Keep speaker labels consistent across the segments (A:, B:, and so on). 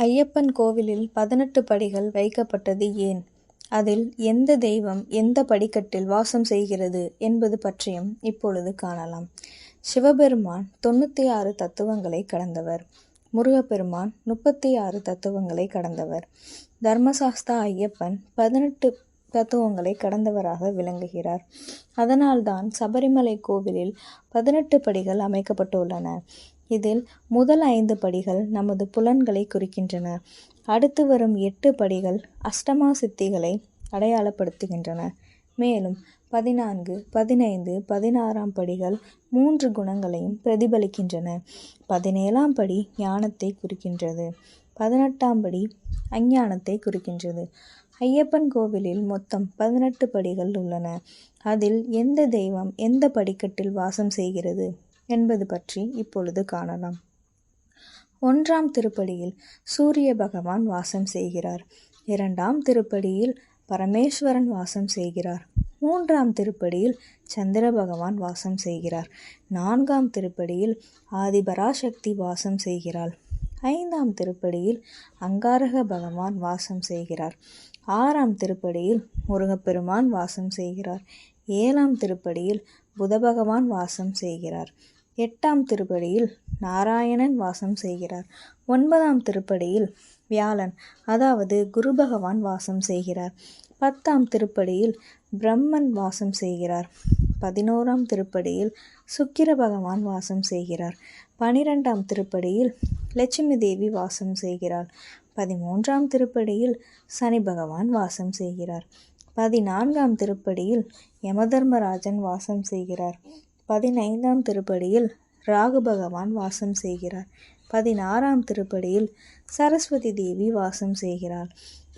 A: ஐயப்பன் கோவிலில் பதினெட்டு படிகள் வைக்கப்பட்டது ஏன்? அதில் எந்த தெய்வம் எந்த படிக்கட்டில் வாசம் செய்கிறது என்பது பற்றியும் இப்பொழுது காணலாம். சிவபெருமான் தொண்ணூற்றி ஆறு தத்துவங்களை கடந்தவர். முருகப்பெருமான் முப்பத்தி ஆறு தத்துவங்களை கடந்தவர். தர்மசாஸ்தா ஐயப்பன் பதினெட்டு தத்துவங்களை கடந்தவராக விளங்குகிறார். அதனால்தான் சபரிமலை கோவிலில் பதினெட்டு படிகள் அமைக்கப்பட்டுள்ளன. இதில் முதல் ஐந்து படிகள் நமது புலன்களை குறிக்கின்றன. அடுத்து வரும் எட்டு படிகள் அஷ்டமா சித்திகளை அடையாளப்படுத்துகின்றன. மேலும் பதினான்கு பதினைந்து பதினாறாம் படிகள் மூன்று குணங்களையும் பிரதிபலிக்கின்றன. பதினேழாம் படி ஞானத்தை குறிக்கின்றது. பதினெட்டாம் படி அஞ்ஞானத்தை குறிக்கின்றது. ஐயப்பன் கோவிலில் மொத்தம் பதினெட்டு படிகள் உள்ளன. அதில் எந்த தெய்வம் எந்த படிக்கட்டில் வாசம் செய்கிறது? என்பது பற்றி இப்பொழுது காணலாம். ஒன்றாம் திருப்படியில் சூரிய பகவான் வாசம் செய்கிறார். இரண்டாம் திருப்படியில் பரமேஸ்வரன் வாசம் செய்கிறார். மூன்றாம் திருப்படியில் சந்திர பகவான் வாசம் செய்கிறார். நான்காம் திருப்படியில் ஆதிபராசக்தி வாசம் செய்கிறாள். ஐந்தாம் திருப்படியில் அங்காரக பகவான் வாசம் செய்கிறார். ஆறாம் திருப்படியில் முருகப்பெருமான் வாசம் செய்கிறார். ஏழாம் திருப்படியில் புத பகவான் வாசம் செய்கிறார். எட்டாம் திருப்படியில் நாராயணன் வாசம் செய்கிறார். ஒன்பதாம் திருப்படியில் வியாழன் அதாவது குரு பகவான் வாசம் செய்கிறார். பத்தாம் திருப்படியில் பிரம்மன் வாசம் செய்கிறார். பதினோராம் திருப்படியில் சுக்கிர பகவான் வாசம் செய்கிறார். பனிரெண்டாம் திருப்படியில் லட்சுமி தேவி வாசம் செய்கிறார் பதிமூன்றாம் திருப்படியில் சனி பகவான் வாசம் செய்கிறார். பதினான்காம் திருப்படியில் யமதர்மராஜன் வாசம் செய்கிறார். பதினைந்தாம் திருப்படியில் ராகு பகவான் வாசம் செய்கிறார். பதினாறாம் திருப்படியில் சரஸ்வதி தேவி வாசம் செய்கிறார்.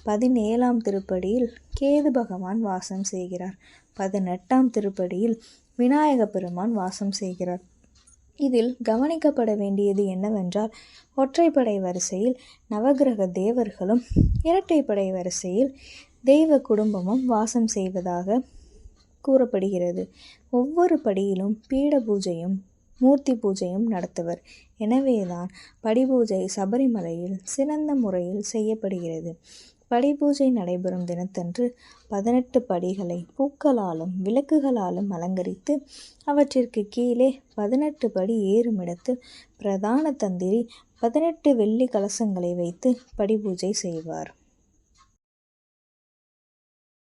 A: பதினேழாம் திருப்படியில் கேது பகவான் வாசம் செய்கிறார். பதினெட்டாம் திருப்படியில் விநாயக பெருமான் வாசம் செய்கிறார். இதில் கவனிக்கப்பட வேண்டியது என்னவென்றால் ஒற்றைப்படை வரிசையில் நவகிரக தேவர்களும் இரட்டைப்படை வரிசையில் தெய்வ குடும்பமும் வாசம் செய்வதாக கூறப்படுகிறது. ஒவ்வொரு படியிலும் பீட பூஜையும் மூர்த்தி பூஜையும் நடத்துவர். எனவேதான் படிபூஜை சபரிமலையில் சிறந்த முறையில் செய்யப்படுகிறது. படிபூஜை நடைபெறும் தினத்தன்று பதினெட்டு படிகளை பூக்களாலும் விளக்குகளாலும் அலங்கரித்து அவற்றிற்கு கீழே பதினெட்டு படி ஏறுமிடத்து பிரதான தந்திரி பதினெட்டு வெள்ளி கலசங்களை வைத்து படிபூஜை செய்வார்.